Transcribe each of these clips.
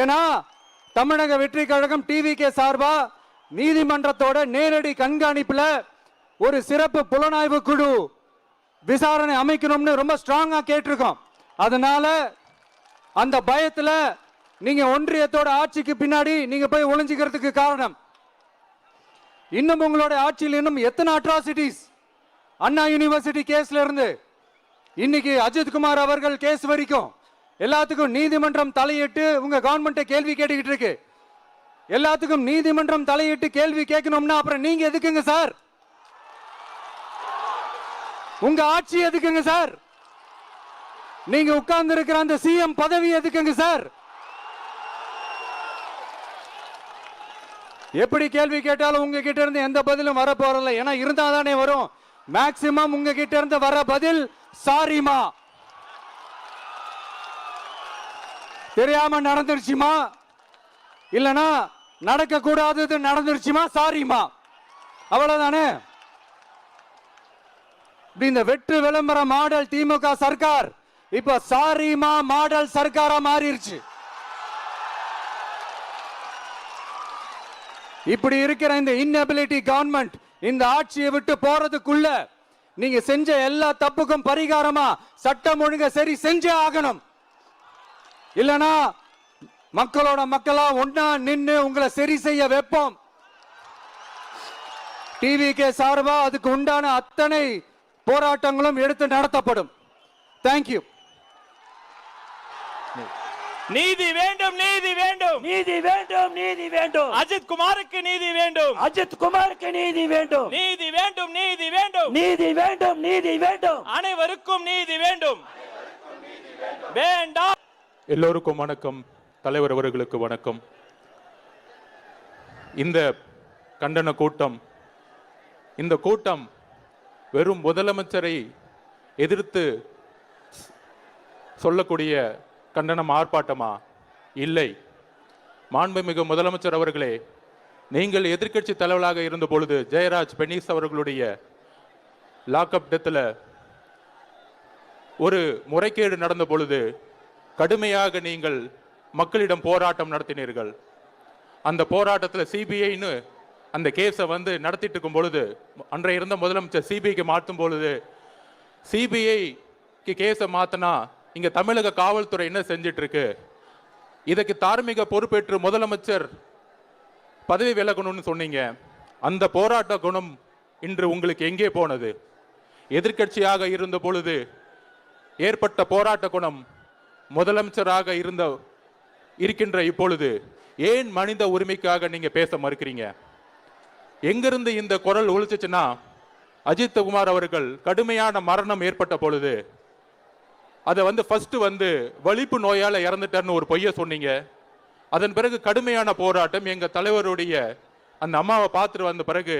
ஏன்னா தமிழக வெற்றி கழகம் டிவிகே சார்பா நீதிமன்றத்தோட நேரடி கண்காணிப்புல ஒரு சிறப்பு புலனாய்வு குழு விசாரணை அமைக்கணும்னு ரொம்ப ஸ்ட்ராங்கா கேட்டிருக்கோம். அதனால அந்த பயத்துல நீங்க ஒன்றியத்தோட ஆட்சிக்கு பின்னாடி நீங்க போய் ஒளிஞ்சுக்கிறதுக்கு காரணம். இன்னும் உங்களோட ஆட்சியில் இன்னும் எத்தனை அட்ராசிட்டிஸ் அண்ணா யூனிவர்சிட்டி கேஸ்ல இருந்து. இன்னைக்கு அஜித் குமார் அவர்கள் கேஸ் வரைக்கும் எல்லாத்துக்கும் நீதிமன்றம் தலையிட்டு உங்க கவர்மெண்ட்டை கேள்வி கேட்டுக்கிட்டு இருக்கு. எல்லாத்துக்கும் நீதிமன்றம் தலையிட்டு கேள்வி கேட்கணும்னா அப்புறம் நீங்க எதுக்குங்க சார்? உங்க ஆட்சி எதுக்குங்க சார்? நீங்க உட்கார்ந்து இருக்கிற அந்த சிஎம் பதவி எதுக்குங்க சார்? எப்படி கேள்வி கேட்டாலும் உங்ககிட்ட இருந்து எந்த பதிலும் வர போறதில்ல ஏன்னா இருந்தா தானே வரும். மேக்சிமம் உங்ககிட்ட இருந்து வர பதில் சாரிமா. தெரியாம நடந்துருச்சுமா? இல்லனா நடக்க கூடாதது நடந்துருச்சுமா? சாரிமா அவ்வளவுதானே? இந்த வெற்று விளம்பர மாடல் திமுக சர்க்கார் இப்ப சாரிமா மாடல் சர்க்காரா மாறிடுச்சு இப்படி இருக்கிற இந்த இன்னபிலிட்டி கவர்மெண்ட் இந்த ஆட்சியை விட்டு போறதுக்குள்ள நீங்க செஞ்ச எல்லா தப்புக்கும் பரிகாரமா சட்டம் ஒழுங்க சரி செஞ்சே ஆகணும். இல்லனா மக்களோட மக்களா ஒன்னா நின்னு உங்களை சரி செய்ய வைப்போம். டிவிகே சார்பா அதுக்கு உண்டான அத்தனை போராட்டங்களும் எடுத்து நடத்தப்படும். தேங்க்யூ நீதி வேண்டும் நீதி வேண்டும். நீதி வேண்டும் நீதி வேண்டும். அஜித் குமாருக்கு நீதி வேண்டும். அஜித் குமாருக்கு நீதி வேண்டும். நீதி வேண்டும் நீதி வேண்டும். நீதி வேண்டும் நீதி வேண்டும். அனைவருக்கும் நீதி வேண்டும். வேண்டாம். எல்லோருக்கும் வணக்கம். தலைவர் அவர்களுக்கு வணக்கம். இந்த கண்டன கூட்டம் இந்த கூட்டம் வெறும் முதலமைச்சரை எதிர்த்து சொல்லக்கூடிய கண்டனம் ஆர்ப்பாட்டமா? இல்லை. மாண்புமிகு முதலமைச்சர் அவர்களே நீங்கள் எதிர்க்கட்சி தலைவராக இருந்த பொழுது ஜெயராஜ் பெனீஸ் அவர்களுடைய லாக்அப் டெத்தில் ஒரு முறைகேடு நடந்த பொழுது கடுமையாக நீங்கள் மக்களிடம் போராட்டம் நடத்தினீர்கள். அந்த போராட்டத்தில் சிபிஐன்னு அந்த கேஸை வந்து நடத்திட்டு இருக்கும் பொழுது அன்றைய இருந்த முதலமைச்சர் சிபிஐக்கு மாற்றும் பொழுது சிபிஐக்கு கேஸை மாற்றினா இங்கே தமிழக காவல்துறை என்ன செஞ்சிட்ருக்கு? இதுக்கு தார்மீக பொறுப்பேற்று முதலமைச்சர் பதவி விலகணும்னு சொன்னீங்க. அந்த போராட்ட குணம் இன்று உங்களுக்கு எங்கே போனது? எதிர்க்கட்சியாக இருந்த பொழுது ஏற்பட்ட போராட்ட குணம் முதலமைச்சராக இருந்த இருக்கின்ற இப்பொழுது ஏன் மனித உரிமைக்காக நீங்க பேச மறுக்கிறீங்க? எங்கிருந்து இந்த குரல் ஒழிச்சிச்சுன்னா அஜித் குமார் அவர்கள் கடுமையான மரணம் ஏற்பட்ட பொழுது அதை வந்து ஃபர்ஸ்ட் வந்து வலிப்பு நோயால் இறந்துட்டார்னு ஒரு பொய்ய சொன்னீங்க. அதன் பிறகு கடுமையான போராட்டம் எங்கள் தலைவருடைய அந்த அம்மாவை பார்த்துட்டு வந்த பிறகு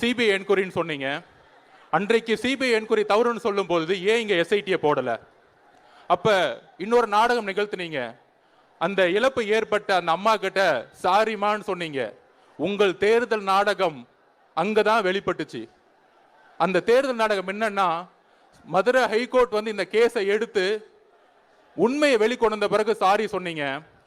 சிபிஐ என்கொயரின்னு சொன்னீங்க. அன்றைக்கு சிபிஐ என்கொயரி தவறுன்னு சொல்லும் பொழுது ஏன் இங்கே எஸ்ஐடியை போடல? அப்ப இன்னொரு நாடகம் நிகழ்த்தினீங்க. அந்த இழப்பு ஏற்பட்ட அந்த அம்மா கிட்ட சாரிமான்னு சொன்னீங்க. உங்கள் தேர்தல் நாடகம் அங்கதான் வெளிப்பட்டுச்சு. அந்த தேர்தல் நாடகம் என்னன்னா மதுரை ஹைகோர்ட் வந்து இந்த கேஸை எடுத்து உண்மையை வெளிக்கொண்டு வந்த பிறகு சாரி சொன்னீங்க.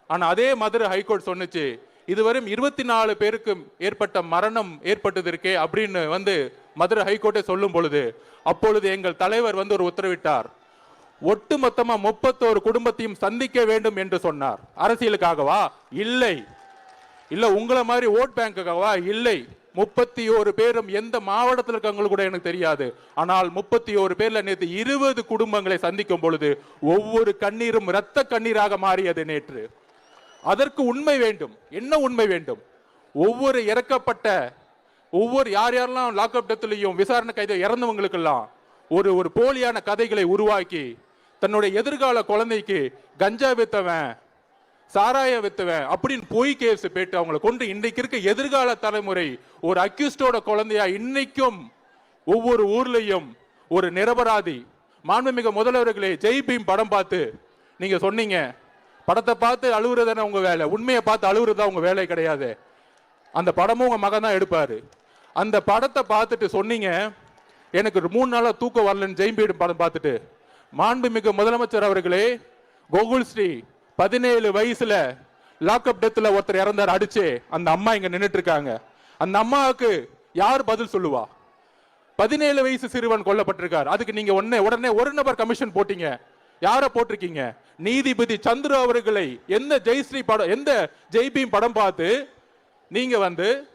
ஆனா அதே மதுரை ஹைகோர்ட் சொன்னுச்சு இதுவரையும் இருபத்தி நாலு பேருக்கு ஏற்பட்ட மரணம் ஏற்பட்டது இருக்கே அப்படின்னு வந்து மதுரை ஹைகோர்ட்டே சொல்லும் பொழுது அப்பொழுது எங்கள் தலைவர் வந்து ஒரு உத்தரவிட்டார். ஒட்டுமொத்தமா முப்பத்தோரு குடும்பத்தையும் சந்திக்க வேண்டும் என்று சொன்னார். அரசியலுக்காகவா? இல்லை. இல்ல உங்களை மாதிரி ஓட் பேங்குக்காகவா? இல்லை. முப்பத்தி ஒரு பேரும் எந்த மாவட்டத்தில் இருக்காங்க கூட எனக்கு தெரியாது. ஆனால் முப்பத்தி ஒரு பேர்ல நேற்று இருபது குடும்பங்களை சந்திக்கும் பொழுது ஒவ்வொரு கண்ணீரும் இரத்த கண்ணீராக மாறியது நேற்று. அதற்கு உண்மை வேண்டும். என்ன உண்மை வேண்டும்? ஒவ்வொரு இறக்கப்பட்ட ஒவ்வொரு யார் யாரெல்லாம் லாக்அப் டெத்துலையும் விசாரணை கைது இறந்தவங்களுக்கெல்லாம் ஒரு ஒரு போலியான கதைகளை உருவாக்கி தன்னுடைய எதிர்கால குழந்தைக்கு கஞ்சா வித்தவன் சாராய வித்தவன் அப்படின்னு பொய் கேஸ் போயிட்டு அவங்களை கொண்டு இன்னைக்கு இருக்க எதிர்கால தலைமுறை ஒரு அக்யூஸ்டோட குழந்தையா இன்னைக்கும் ஒவ்வொரு ஊர்லயும் ஒரு நிரபராதி. மாண்புமிகு முதல்வர்களே ஜெய் பீம் படம் பார்த்து நீங்க சொன்னீங்க படத்தை பார்த்து அழுகுறதுன்னு உங்க வேலை? உண்மையை பார்த்து அழுகுறது உங்க வேலை கிடையாது. அந்த படமும் உங்க மகன் தான் எடுப்பாரு. அந்த படத்தை பார்த்துட்டு சொன்னீங்க எனக்கு ஒரு மூணு நாளாக தூக்கம் வரலன்னு ஜெயம்பீடு படம் பார்த்துட்டு மாண்புமிகு முதலமைச்சர் அவர்களே கோகுல் ஸ்ரீ பதினேழு வயசுல லாக்அப் டெத்ல ஒருத்தர் இறந்தார் அடிச்சு அந்த அம்மா இங்க நின்றுட்டு இருக்காங்க. அந்த அம்மாவுக்கு யார் பதில் சொல்லுவா? பதினேழு வயசு சிறுவன் கொல்லப்பட்டிருக்கார். அதுக்கு நீங்க உடனே உடனே ஒரு நபர் கமிஷன் போட்டீங்க. யாரை போட்டிருக்கீங்க? நீதிபதி சந்துரு அவர்களை எந்த ஜெய்ஸ்ரீ படம் எந்த ஜெய்பீம் படம் பார்த்து நீங்க வந்து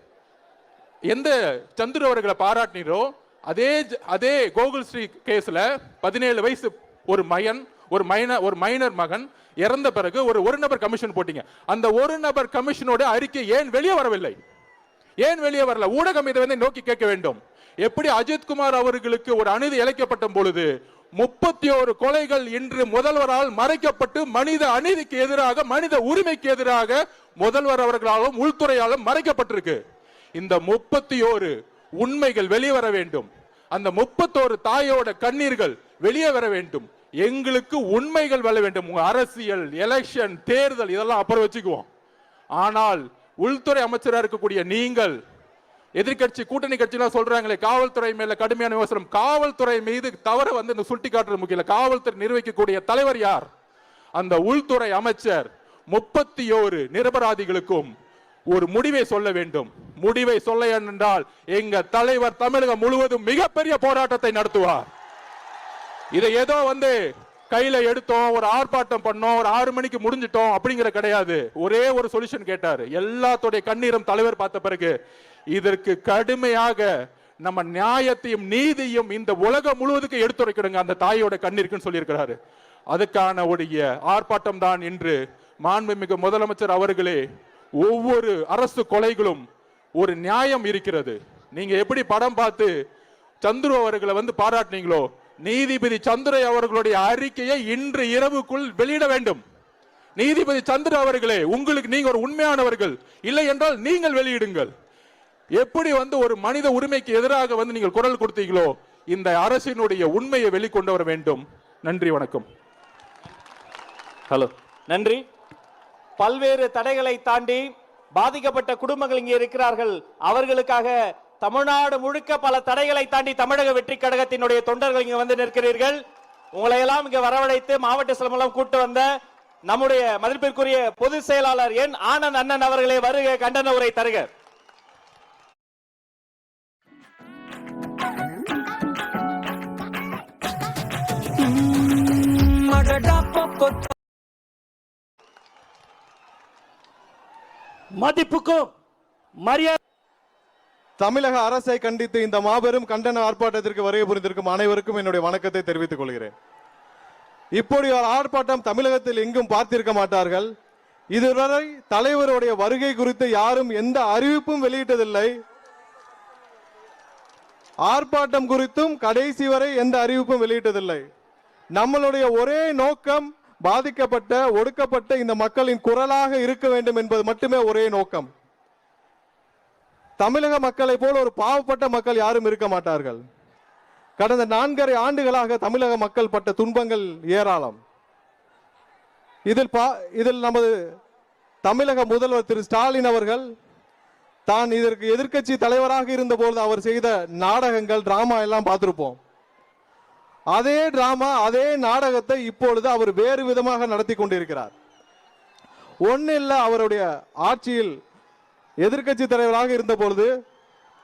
எந்த சந்துரு அவர்களை பாராட்டினீரோ அதே அதே கோகுல் ஸ்ரீ கேஸில் பதினேழு வயசு ஒரு மயன் ஒரு மைனர் ஒரு மைனர் மகன் இறந்த பிறகு ஒரு ஒரு நபர் கமிஷன் போட்டீங்க. அந்த ஒரு நபர் கமிஷனோட அறிக்கை ஏன் வெளியே வரவில்லை? ஏன் வெளியே வரல? ஊடகம் இதை வந்து நோக்கி கேட்க வேண்டும். எப்படி அஜித்குமார் அவர்களுக்கு ஒரு அநீதி இழைக்கப்பட்ட பொழுது முப்பத்தி ஒரு கொலைகள் இன்று முதல்வரால் மறைக்கப்பட்டு மனித அநீதிக்கு எதிராக மனித உரிமைக்கு எதிராக முதல்வர் அவர்களாலும் உள்துறையாலும் மறைக்கப்பட்டிருக்கு. இந்த முப்பத்தி ஓரு உண்மைகள் வெளியே வர வேண்டும். அந்த முப்பத்தோரு தாயோட கண்ணீர்கள் வெளியே வர வேண்டும். எங்களுக்கு உண்மைகள் வர வேண்டும். உங்க அரசியல் எலெக்ஷன் தேர்தல் இதெல்லாம் அப்புறம் வச்சுக்குவோம். ஆனால் உள்துறை அமைச்சராக இருக்கக்கூடிய நீங்கள் எதிர்க்கட்சி கூட்டணி கட்சிலாம் சொல்றாங்களே காவல்துறை மேல கடுமையான விமர்சனம். காவல்துறை மீது தவற வந்து இந்த சுட்டி காட்டுறது முக்கியம் காவல்துறை நிர்வகிக்கக்கூடிய தலைவர் யார்? அந்த உள்துறை அமைச்சர் முப்பத்தி ஓரு நிரபராதிகளுக்கும் ஒரு முடிவை சொல்ல வேண்டும். முடிவை சொல்ல என்றால் எங்க தலைவர் தமிழகம் முழுவதும் மிகப்பெரிய போராட்டத்தை நடத்துவார். இதை ஏதோ வந்து கையில எடுத்தோம் ஒரு ஆர்ப்பாட்டம் பண்ணோம் ஒரு ஆறு மணிக்கு முடிஞ்சிட்டோம் அப்படிங்கிற கிடையாது. ஒரே ஒரு சொல்யூஷன் கேட்டார். எல்லாத்துடைய கண்ணீரும் தலைவர் பார்த்த பிறகு இதற்கு கடுமையாக நம்ம நியாயத்தையும் நீதியும் இந்த உலகம் முழுவதுக்கு எடுத்துரைக்கணுங்க. அந்த தாயோட கண்ணீருக்குன்னு சொல்லியிருக்கிறாரு. அதுக்கான உடைய ஆர்ப்பாட்டம் தான் இன்று மாண்புமிகு முதலமைச்சர் அவர்களே ஒவ்வொரு அரசு கொலைகளும் ஒரு நியாயம் இருக்கிறது. நீங்க எப்படி படம் பார்த்து சந்துரு அவர்களை வந்து பாராட்டினீங்களோ நீதிபதி சந்திரை அவர்களுடைய அறிக்கையை இன்று இரவுக்குள் வெளியிட வேண்டும். நீதிபதி சந்திர அவர்களே உங்களுக்கு நீங்க ஒரு உண்மையானவர்கள். இல்லை என்றால் நீங்கள் வெளியிடுங்கள். எப்படி வந்து ஒரு மனித உரிமைக்கு எதிராக வந்து நீங்கள் குரல் கொடுத்தீங்களோ இந்த அரசினுடைய உண்மையை வெளிக்கொண்டு வர வேண்டும். நன்றி வணக்கம். ஹலோ. நன்றி. பல்வேறு தடைகளை தாண்டி பாதிக்கப்பட்ட குடும்பங்கள் இங்கே இருக்கிறார்கள். அவர்களுக்காக தமிழ்நாடு முழுக்க பல தடைகளை தாண்டி தமிழக வெற்றி கழகத்தினுடைய தொண்டர்கள் இங்க வந்து நிற்கிறீர்கள். உங்களை எல்லாம் இங்க வரவழைத்து மாவட்ட சிலமெல்லாம் கூட்டு வந்த நம்முடைய மதிப்பிற்குரிய பொதுச் செயலாளர் என் ஆனந்த் அண்ணன் அவர்களே வருக கண்டன உரை தருக. மதிப்புக்கும் மரியாதை தமிழக அரசை கண்டித்து இந்த மாபெரும் கண்டன ஆர்ப்பாட்டத்திற்கு வருகை புரிந்திருக்கும் அனைவருக்கும் என்னுடைய வணக்கத்தை தெரிவித்துக் கொள்கிறேன். இப்படி ஒரு ஆர்ப்பாட்டம் தமிழகத்தில் எங்கும் பார்த்திருக்க மாட்டார்கள். இதுவரை தலைவருடைய வருகை குறித்து யாரும் எந்த அறிவிப்பும் வெளியிட்டதில்லை. ஆர்ப்பாட்டம் குறித்தும் கடைசி வரை எந்த அறிவிப்பும் வெளியிட்டதில்லை. நம்மளுடைய ஒரே நோக்கம் பாதிக்கப்பட்ட ஒடுக்கப்பட்ட இந்த மக்களின் குரலாக இருக்க வேண்டும் என்பது மட்டுமே ஒரே நோக்கம். தமிழக மக்களை போல ஒரு பாவப்பட்ட மக்கள் யாரும் இருக்க மாட்டார்கள். கடந்த நான்கரை ஆண்டுகளாக தமிழக மக்கள் பட்ட துன்பங்கள் ஏராளம். இதில் பா இதில் நமது தமிழக முதல்வர் திரு ஸ்டாலின் அவர்கள் தான் இதற்கு எதிர்க்கட்சி தலைவராக இருந்தபோது அவர் செய்த நாடகங்கள் டிராமா எல்லாம் பார்த்துருப்போம். அதே டிராமா அதே நாடகத்தை இப்பொழுது அவர் வேறு விதமாக நடத்தி கொண்டிருக்கிறார். ஒன்றும் இல்லை அவருடைய ஆட்சியில் எதிர்க்கட்சி தலைவராக இருந்த பொழுது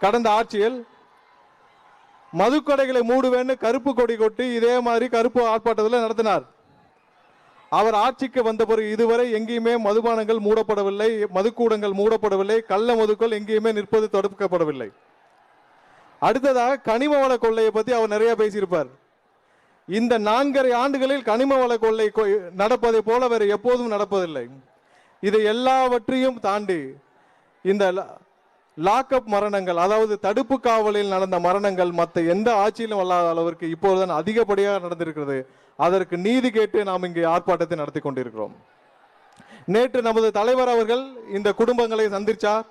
கடந்த ஆட்சியில் மதுக்கடைகளை மூடுவேன்னு கருப்பு கொடி கொட்டி இதே மாதிரி கருப்பு ஆர்ப்பாட்டத்தில் நடத்தினார். அவர் ஆட்சிக்கு வந்த பிறகு இதுவரை எங்கேயுமே மதுபானங்கள் மூடப்படவில்லை மதுக்கூடங்கள் மூடப்படவில்லை கள்ள மதுக்கள் எங்கேயுமே நிற்பது தடுக்கப்படவில்லை. அடுத்ததாக கனிம வள கொள்ளையை பற்றி அவர் நிறைய பேசியிருப்பார். இந்த நான்கரை ஆண்டுகளில் கனிம வள கொள்ளை கொ- நடப்பதை போல வேறு எப்போதும் நடப்பதில்லை. இதை எல்லாவற்றையும் தாண்டி இந்த லாக்அப் மரணங்கள் அதாவது தடுப்பு காவலில் நடந்த மரணங்கள் மற்ற எந்த ஆட்சியிலும் அல்லாத அளவிற்கு இப்போதுதான் அதிகப்படியாக நடந்திருக்கிறது. அதற்கு நீதி கேட்டு நாம் இங்கே ஆர்ப்பாட்டத்தை நடத்தி கொண்டிருக்கிறோம். நேற்று நமது தலைவர் அவர்கள் இந்த குடும்பங்களை சந்திச்சார்.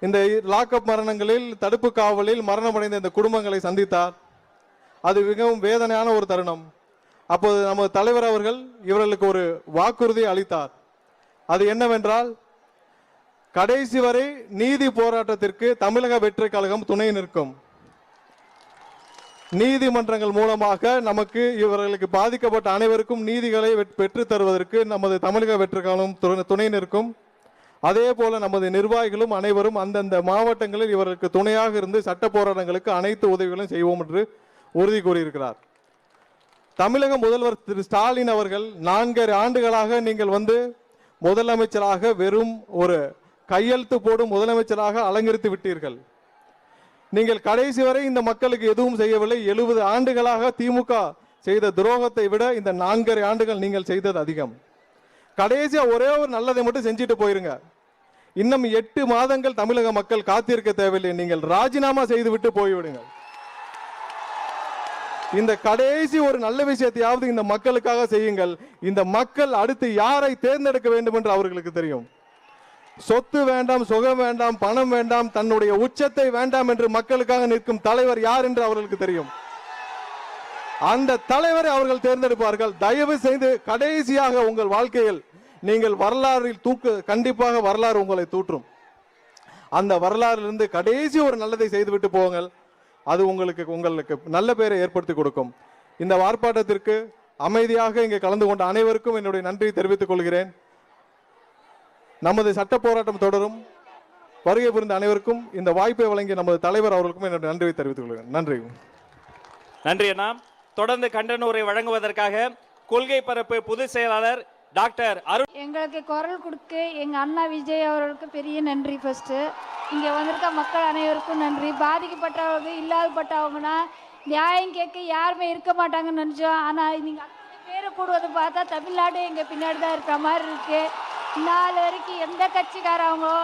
இந்த லாக்அப் மரணங்களில் தடுப்பு காவலில் மரணமடைந்த இந்த குடும்பங்களை சந்தித்தார். அது மிகவும் வேதனையான ஒரு தருணம். அப்போது நமது தலைவர் அவர்கள் இவர்களுக்கு ஒரு வாக்குறுதி அளித்தார். அது என்னவென்றால் கடைசி வரை நீதி போராட்டத்திற்கு தமிழக வெற்றி கழகம் துணை நிற்கும். நீதிமன்றங்கள் மூலமாக நமக்கு இவர்களுக்கு பாதிக்கப்பட்ட அனைவருக்கும் நீதிகளை பெற்று தருவதற்கு நமது தமிழக வெற்றிக்காலம் துணை நிற்கும். அதே போல நமது நிர்வாகிகளும் அனைவரும் அந்தந்த மாவட்டங்களில் இவர்களுக்கு துணையாக இருந்து சட்ட போராட்டங்களுக்கு அனைத்து உதவிகளும் செய்வோம் என்று உறுதி கூறியிருக்கிறார். தமிழக முதல்வர் திரு ஸ்டாலின் அவர்கள் நான்கரை ஆண்டுகளாக நீங்கள் வந்து முதலமைச்சராக வெறும் ஒரு கையெழுத்து போடும் முதலமைச்சராக அலங்கரித்து விட்டீர்கள். நீங்கள் கடைசி வரை இந்த மக்களுக்கு எதுவும் செய்யவில்லை. எழுபது ஆண்டுகளாக திமுக செய்த துரோகத்தை விட இந்த நான்கரை ஆண்டுகள் நீங்கள் செய்தது அதிகம். கடைசியா ஒரே ஒரு நல்லதை மட்டும் செஞ்சுட்டு போயிருங்க. இன்னும் எட்டு மாதங்கள் தமிழக மக்கள் காத்திருக்க தேவையில்லை. நீங்கள் ராஜினாமா செய்து விட்டு போய்விடுங்கள். இந்த கடைசி ஒரு நல்ல விஷயத்தையாவது இந்த மக்களுக்காக செய்யுங்கள். இந்த மக்கள் அடுத்து யாரை தேர்ந்தெடுக்க வேண்டும் என்று அவர்களுக்கு தெரியும். சொத்து வேண்டாம் சுகம் வேண்டாம் பணம் வேண்டாம் தன்னுடைய உச்சத்தை வேண்டாம் என்று மக்களுக்காக நிற்கும் தலைவர் யார் என்று அவர்களுக்கு தெரியும். அந்த தலைவரை அவர்கள் தேர்ந்தெடுப்பார்கள். தயவு செய்து கடைசியாக உங்கள் வாழ்க்கையில் நீங்கள் வரலாறில் தூக்கு கண்டிப்பாக வரலாறு உங்களை தூற்றும். அந்த வரலாறிலிருந்து கடைசி ஒரு நல்லதை செய்துவிட்டு போங்கள். அது உங்களுக்கு உங்களுக்கு நல்ல பேரை ஏற்படுத்தி கொடுக்கும். இந்த ஆர்ப்பாட்டத்திற்கு அமைதியாக இங்கே கலந்து கொண்ட அனைவருக்கும் என்னுடைய நன்றியை தெரிவித்துக் கொள்கிறேன். நமது சட்ட போராட்டம் தொடரும். வருகை புரிந்த அனைவருக்கும் இந்த வாய்ப்பை வழங்கிய நமது தலைவர் அவர்களுக்கும் என்னுடைய நன்றியை தெரிவித்துக் கொள்கிறேன். நன்றி. நன்றி அண்ணா. தொடர்ந்து கண்டன உரை வழங்குவதற்காக கொள்கை பரப்பு பொதுச் செயலாளர் டாக்டர் அருண் எங்களுக்கு குரல் கொடுக்க எங்கள் அண்ணா விஜய் அவர்களுக்கு பெரிய நன்றி ஃபஸ்ட்டு இங்கே வந்திருக்க மக்கள் அனைவருக்கும் நன்றி. பாதிக்கப்பட்டவங்க இல்லாதப்பட்டவங்கன்னா நியாயம் கேட்க யாருமே இருக்க மாட்டாங்கன்னு நினச்சோம். ஆனால் நீங்கள் பேரை கூடுவதை பார்த்தா தமிழ்நாடு எங்கள் பின்னாடி தான் இருக்கிற மாதிரி இருக்குது நாலு வரைக்கும் எந்த கட்சிக்காரவங்களோ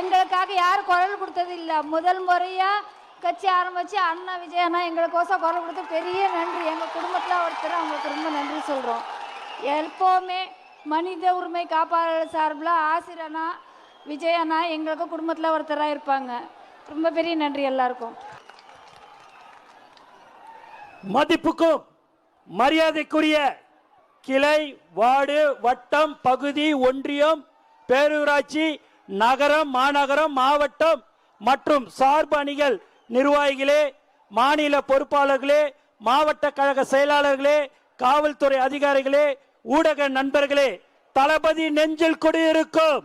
எங்களுக்காக யாரும் குரல் கொடுத்தது இல்லை. முதல் முறையாக கட்சி ஆரம்பித்து அண்ணா விஜய் அண்ணா எங்களுக்கோசம் குரல் கொடுத்து பெரிய நன்றி. எங்கள் குடும்பத்தில் ஒருத்தர் அவங்களுக்கு ரொம்ப நன்றி சொல்கிறோம் எப்போவுமே மனித உரிமை காப்பாளர் சார்பில் ஆசிரியனா விஜய் அண்ணா எங்களுக்கு குடும்பத்தில் ஒருத்தராக இருப்பாங்க. ரொம்ப பெரிய நன்றி எல்லாருக்கும். மதிப்புக்கும் மரியாதைக்குரிய கிளை வார்டு வட்டம் பகுதி ஒன்றியம் பேரூராட்சி நகரம் மாநகரம் மாவட்டம் மற்றும் சார்பு அணிகள் நிர்வாகிகளே மாநில பொறுப்பாளர்களே மாவட்ட கழக செயலாளர்களே காவல்துறை அதிகாரிகளே ஊடக நண்பர்களே தளபதி நெஞ்சில் குடியிருக்கும்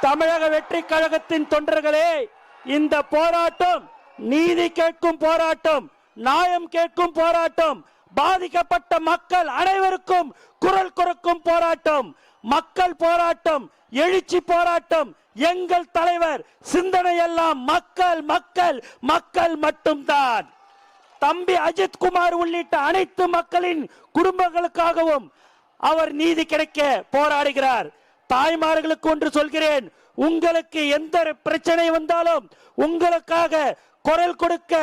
தமிழக வெற்றி கழகத்தின் தொண்டர்களே இந்த போராட்டம் நீதி கேட்கும் போராட்டம் நியாயம் கேட்கும் போராட்டம் பாதிக்கப்பட்ட மக்கள் அனைவருக்கும் குரல் கொடுக்கும் போராட்டம் மக்கள் போராட்டம் எழுச்சி போராட்டம் எங்கள் தலைவர் சிந்தனை எல்லாம் மக்கள் மக்கள் மக்கள் மட்டும்தான். தம்பி அஜித் குமார் உள்ளிட்ட அனைத்து மக்களின் குடும்பங்களுக்காகவும் அவர் நீதி கிடைக்க போராடுகிறார். தாய்மார்களுக்கு ஒன்று சொல்கிறேன் உங்களுக்கு எந்த பிரச்சனை வந்தாலும் உங்களுக்காக குரல் கொடுக்க